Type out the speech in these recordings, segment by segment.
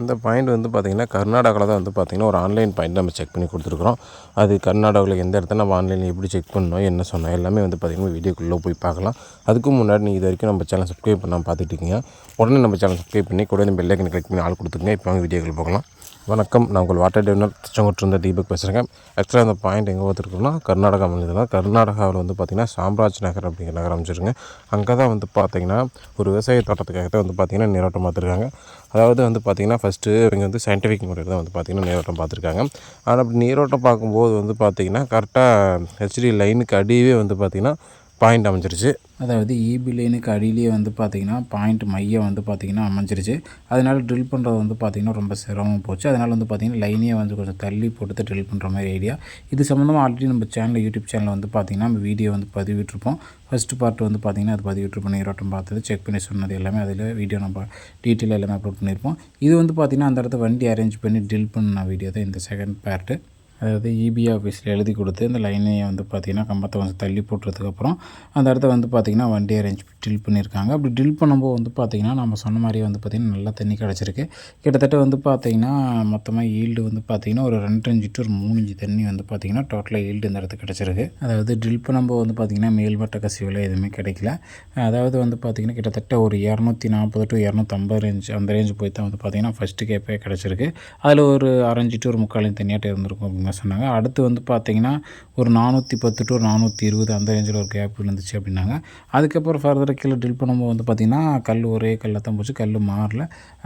இந்த பாயிண்ட் வந்து பார்த்திங்கன்னா கர்நாடகாவில் தான் வந்து பார்த்திங்கன்னா ஒரு ஆன்லைன் பாயிண்ட் நம்ம செக் பண்ணி கொடுத்துருக்குறோம். அது கர்நாடகாவில் எந்த இடத்துல நம்ம ஆன்லைனில் எப்படி செக் பண்ணணும் என்ன சொன்னோம் எல்லாமே வந்து பார்த்திங்கன்னா வீடியோக்குள்ளே போய் பார்க்கலாம். அதுக்கு முன்னாடி நீங்கள் இது வரைக்கும் நம்ம சேனல் சப்ஸ்கிரைப் பண்ணாமல் பார்த்துட்டு இருக்கீங்க. உடனே நம்ம சேனல் சப்ஸ்கிரைப் பண்ணி கூட இந்த பெல்லைக்கன் கிளிக் பண்ணி ஆள் கொடுத்துருங்க இப்போ வாங்க வீடியோக்குள்ளே போகலாம். வணக்கம். நான் உங்கள் வாட்டர் டெவனர் திருச்செங்கோட்டு இருந்த தீபக் பேசுகிறேங்க ஆக்சுவலாக இந்த பாயிண்ட் எங்கே பார்த்துருக்கோம்னா கர்நாடகா மாநிலம் தான் கர்நாடகாவில் வந்து பார்த்திங்கன்னா சாம்ராஜ் நகர் அப்படிங்கிற நகரம் அமைச்சிருங்க அங்கே தான் வந்து பார்த்திங்கன்னா ஒரு விவசாய தோட்டத்துக்காக தான் வந்து பார்த்திங்கன்னா நீரோட்டம் பார்த்துருக்காங்க. அதாவது வந்து பார்த்திங்கன்னா ஃபஸ்ட்டு இவங்க வந்து சயின்டிஃபிக் முறையில் தான் வந்து பார்த்திங்கன்னா நீரோட்டம் பார்த்துருக்காங்க. ஆனால் அப்படி நீரோட்டம் பார்க்கும்போது வந்து பார்த்திங்கன்னா கரெக்டாக ஹெச்டி லைனுக்கு அடியே வந்து பார்த்திங்கன்னா பாயிண்ட் அமைஞ்சிருச்சு. அதாவது ஈபி லைனுக்கு அடியிலேயே வந்து பார்த்திங்கன்னா பாயிண்ட் மையம் வந்து பார்த்திங்கன்னா அமைஞ்சிருச்சு. அதனால் ட்ரில் பண்ணுறது வந்து பார்த்திங்கன்னா ரொம்ப சிரமம் போச்சு. அதனால் வந்து பார்த்திங்கன்னா லைனே வந்து கொஞ்சம் தள்ளி போட்டு ட்ரில் பண்ணுற மாதிரி ஐடியா இது சம்மந்தமாக ஆல்ரெடி நம்ம சேனல் யூடியூப் சேனலில் வந்து பார்த்திங்கன்னா நம்ம வீடியோ வந்து பதிவிட்டிருப்போம். ஃபஸ்ட்டு பார்ட் வந்து பார்த்திங்கன்னா அது பதிவிட்டிருப்போம். நீரோட்டம் பார்த்தது செக் பண்ணி சொன்னது எல்லாமே அதில் வீடியோ நம்ம டீட்டெயில் எல்லாமே அப்லோட் பண்ணியிருப்போம். இது வந்து பார்த்திங்கன்னா அந்த இடத்த வண்டி அரேஞ்ச் பண்ணி ட்ரில் பண்ண வீடியோ தான் இந்த செகண்ட் பார்ட்டு அதாவது இபி ஆஃபீஸில் எழுதி கொடுத்து இந்த லைனையை வந்து பார்த்திங்கன்னா கம்பத்தை கொஞ்சம் தள்ளி போட்டதுக்கப்புறம் அந்த இடத்த வந்து பார்த்திங்கன்னா வண்டி அரேஞ்ச் ட்ரில் பண்ணியிருக்காங்க அப்படி ட்ரில் பண்ணும்போது வந்து பார்த்திங்கன்னா நம்ம சொன்ன மாதிரி வந்து பார்த்திங்கன்னா நல்லா தண்ணி கிடச்சிருக்கு கிட்டத்தட்ட வந்து பார்த்திங்கன்னா மொத்தமாக ஈல்டு வந்து பார்த்திங்கன்னா ஒரு ரெண்டு இன்ச்சு டு ஒரு மூணு இன்ச்சு தண்ணி வந்து பார்த்திங்கன்னா டோட்டலாக ஈல்டு இந்த இடத்துக்கு கிடச்சிருக்கு அதாவது ட்ரில் பண்ணும்போது வந்து பார்த்திங்கன்னா மேல்மட்ட கசிவில் எதுவுமே கிடைக்கல அதாவது வந்து பார்த்திங்கன்னா கிட்டத்தட்ட ஒரு இரநூத்தி நாற்பது டு இரநூத்தம்பது ரேஞ்ச் அந்த ரேஞ்ச் போய் தான் வந்து பார்த்திங்கன்னா ஃபஸ்ட்டு கேப்பே கிடச்சிருக்கு அதில் ஒரு அரைஞ்சு டு ஒரு முக்காலையும் தண்ணியாட்டம் இருந்திருக்கும் அப்படின்னு மாதிரி சொன்னாங்க. அடுத்து வந்து பார்த்திங்கன்னா ஒரு நானூற்றி பத்து டு ஒரு நானூற்றி இருபது அந்த ரேஞ்சில் ஒரு கேப் இருந்துச்சு அப்படின்னாங்க. அதுக்கப்புறம் ஃபர்தராக கீழே ட்ரில் பண்ணும்போது வந்து பார்த்திங்கன்னா கல் ஒரே கல்லில் தான் போச்சு கல் மாறல.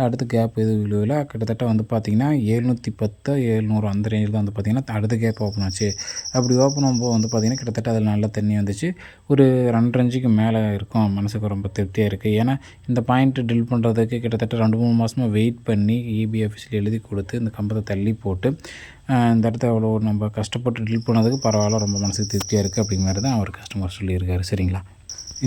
அடுத்து கேப் எதுவும் விழுவில். கிட்டத்தட்ட வந்து பார்த்திங்கன்னா எழுநூற்றி பத்து எழுநூறு அந்த ரேஞ்சில் தான் வந்து பார்த்திங்கன்னா அடுத்த கேப் ஓப்பன் ஆச்சு. அப்படி ஓப்பன் ஆகும்போது வந்து பார்த்திங்கன்னா கிட்டத்தட்ட அதில் நல்ல தண்ணி வந்துச்சு. ஒரு ரெண்டரைஞ்சிக்கு மேலே இருக்கும். மனசுக்கு ரொம்ப திருப்தியாக இருக்குது ஏன்னா இந்த பாயிண்ட் ட்ரில் பண்ணுறதுக்கு கிட்டத்தட்ட ரெண்டு மூணு மாதமாக வெயிட் பண்ணி இபி ஆஃபீஸில் எழுதி கொடுத்து இந்த கம்பத்தை தள்ளி போட்டு இந்த இடத்த அவ்வளோ நம்ம கஷ்டப்பட்டு டீல் பண்ணதுக்கு பரவாயில்ல ரொம்ப மனசுக்கு திருப்தியாக இருக்குது அப்படிங்கிற மாதிரி தான் அவர் கஸ்டமர் சொல்லியிருக்காரு. சரிங்களா?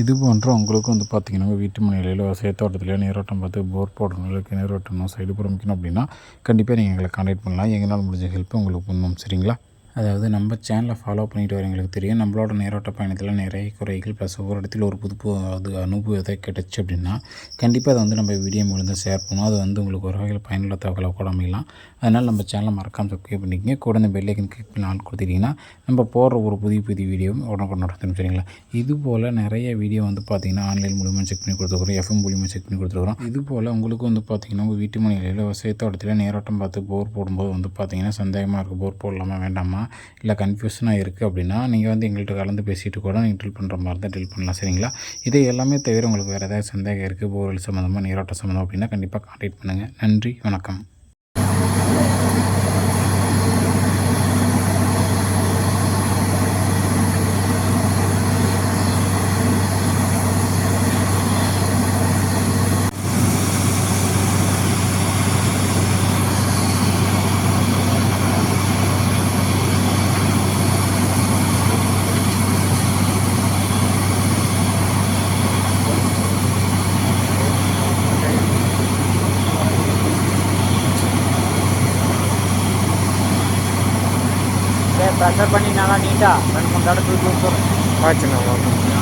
இது போன்ற உங்களுக்கும் வந்து பார்த்தீங்கன்னா வீட்டு மனையிலையோ சேத்தோட்டத்திலையோ நீரோட்டம் பார்த்து போர் போடணும் நீரோட்டணும் சைடு புறமிக்கணும் அப்படின்னா கண்டிப்பாக நீங்கள் எங்களை கான்டாக்ட் பண்ணலாம். எங்களால் முடிஞ்ச ஹெல்ப் உங்களுக்கு பண்ணணும் சரிங்களா? அதாவது நம்ம சேனலை ஃபாலோ பண்ணிட்டு வரவங்களுக்கு தெரியும். நம்மளோட நேரோட்ட பயணத்தில் நிறைய குறைகள் ப்ளஸ் ஒவ்வொரு இடத்துல ஒரு புது அது அனுபவத்தை கிடச்சி அப்படின்னா கண்டிப்பாக அதை வந்து நம்ம வீடியோ முழுந்து ஷேர் பண்ணுவோம். அது வந்து உங்களுக்கு ஒரு வகையில் பயனுள்ள தகவலை கூட அமையலாம். அதனால் நம்ம சேனலை மறக்காமல் சப்ஸ்கிரைப் பண்ணிக்கங்க. கூட இந்த பெல்லைக்கன் கிளிக் பண்ணி ஆள் கொடுத்துட்டிங்கன்னா நம்ம போடுற ஒரு புதிய புதிய வீடியோவும் உடனுக்குடன் நடத்தணும் சரிங்களா? இது போல் நிறைய வீடியோ வந்து பார்த்திங்கன்னா ஆன்லைன் மூலியமாக செக் பண்ணி கொடுத்துருக்குறோம். எஃப்எம் மூலியமாக செக் பண்ணி கொடுத்துருக்குறோம். இது போல் உங்களுக்கு வந்து பார்த்திங்கன்னா உங்கள் வீட்டு மனையில் விவசாயத்தோட்டத்தில் நேரோட்டம் பார்த்து போர் போடும்போது வந்து பார்த்திங்கன்னா சந்தேகமாக இருக்குது போர் போடலாமா வேண்டாமா? இல்லை கன்ஃபியூஷனாக இருக்குது அப்படின்னா நீங்கள் வந்து எங்கள்கிட்ட கலந்து பேசிட்டு கூட நீங்கள் ட்ரில் பண்ணுற மாதிரி தான் ட்ரில் பண்ணலாம் சரிங்களா? இது எல்லாமே தவிர உங்களுக்கு வேறு ஏதாவது சந்தேகம் இருக்குது போர்வெல் சம்மந்தமாக நீரோட்டம் சம்மந்தம் அப்படின்னா கண்டிப்பாக கான்டாக்ட் பண்ணுங்கள் நன்றி வணக்கம். ப்ரெஷர் பண்ணி நல்லா நீட்டாக ரெண்டு மூணு தடவை தூக்கி விட்டுரும் ஆச்சுண்ணா